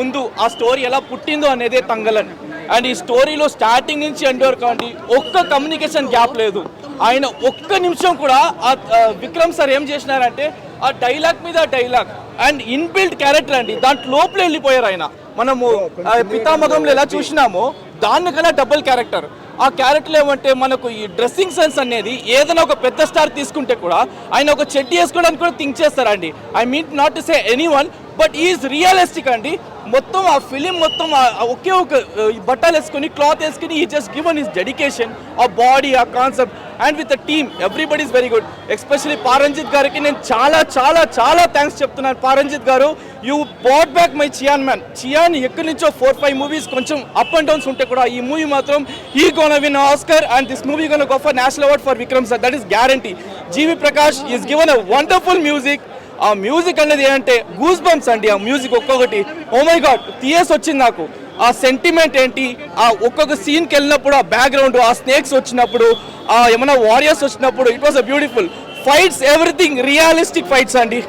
ముందు ఆ స్టోరీ ఎలా పుట్టిందో అనేదే తంగలన్. అండ్ ఈ స్టోరీలో స్టార్టింగ్ నుంచి ఎండ్ వరకు అండి ఒక్క కమ్యూనికేషన్ గ్యాప్ లేదు. ఆయన ఒక్క నిమిషం కూడా ఆ విక్రమ్ సార్ ఏం చేసినారంటే ఆ డైలాగ్ మీద డైలాగ్ అండ్ ఇన్బిల్ట్ క్యారెక్టర్ అండి. దాంట్లో లోపల వెళ్ళిపోయారు ఆయన. మనము పితామహంలో ఎలా చూసినామో దానికన్నా డబుల్ క్యారెక్టర్. ఆ క్యారెక్టర్ ఏమంటే మనకు ఈ డ్రెస్సింగ్ సెన్స్ అనేది ఏదైనా ఒక పెద్ద స్టార్ తీసుకుంటే కూడా ఆయన ఒక చెడ్డి వేసుకోవడానికి కూడా థింక్ చేస్తారండి. I mean not to say any one but is realistic అండి. మొత్తం ఆ ఫిలిం మొత్తం ఒకే ఒక బట్టలు వేసుకొని క్లాత్ వేసుకుని ఈ జస్ట్ గివన్ ఇస్ డెడికేషన్ ఆ బాడీ ఆ concept and with the team everybody is very good especially Paranjith గారికి నేను చాలా చాలా చాలా థ్యాంక్స్ చెప్తున్నాను. పారంజిత్ గారు you bought back my Chiyaan man Chiyaan ఎక్కడి నుంచో ఫోర్ ఫైవ్ మూవీస్ కొంచెం అప్ అండ్ డౌన్స్ ఉంటే కూడా ఈ మూవీ మాత్రం ఈ gonna win Oscar and this movie gonna go for national award for Vikram sir that is guarantee G V Prakash is given a wonderful music ఆ music అనేది ఏంటంటే goose bumps అండి ఆ మ్యూజిక్ ఒక్కొక్కటి. ఓ మై గాడ్ థియేస్ వచ్చింది నాకు. ఆ sentiment ఏంటి? ఆ ఒక్కొక్క సీన్కి వెళ్ళినప్పుడు ఆ బ్యాక్గ్రౌండ్ ఆ స్నేక్స్ వచ్చినప్పుడు ఆ ఏమైనా వారియర్స్ వచ్చినప్పుడు it was a beautiful fights everything realistic fights అండి.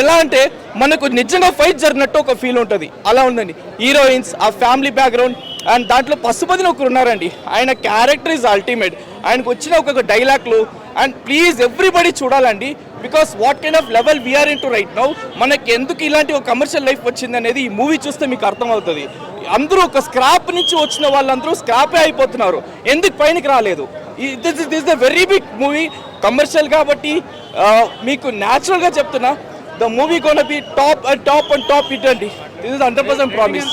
ఎలా అంటే మనకు నిజంగా ఫైట్ జరిగినట్టు ఒక ఫీల్ ఉంటుంది. అలా ఉందండి. హీరోయిన్స్ ఆ ఫ్యామిలీ బ్యాక్గ్రౌండ్ అండ్ దాంట్లో పశుపతిని ఒకరు ఉన్నారండి. ఆయన క్యారెక్టర్ ఇస్ అల్టిమేట్ ఆయనకు వచ్చిన ఒక్కొక్క డైలాగ్లు అండ్ ప్లీజ్ ఎవ్రీబడి చూడాలండి. Because what kind of level we are in to right now మనకి ఎందుకు ఇలాంటి ఒక కమర్షియల్ లైఫ్ వచ్చింది అనేది ఈ మూవీ చూస్తే మీకు అర్థమవుతుంది. అందరూ ఒక స్క్రాప్ నుంచి వచ్చిన వాళ్ళందరూ స్క్రాపే అయిపోతున్నారు. ఎందుకు పైనకి రాలేదు? This is this the very big movie commercial కాబట్టి మీకు న్యాచురల్గా చెప్తున్నా. The movie gonna be top and top and. Top it అండి this is hundred percent promise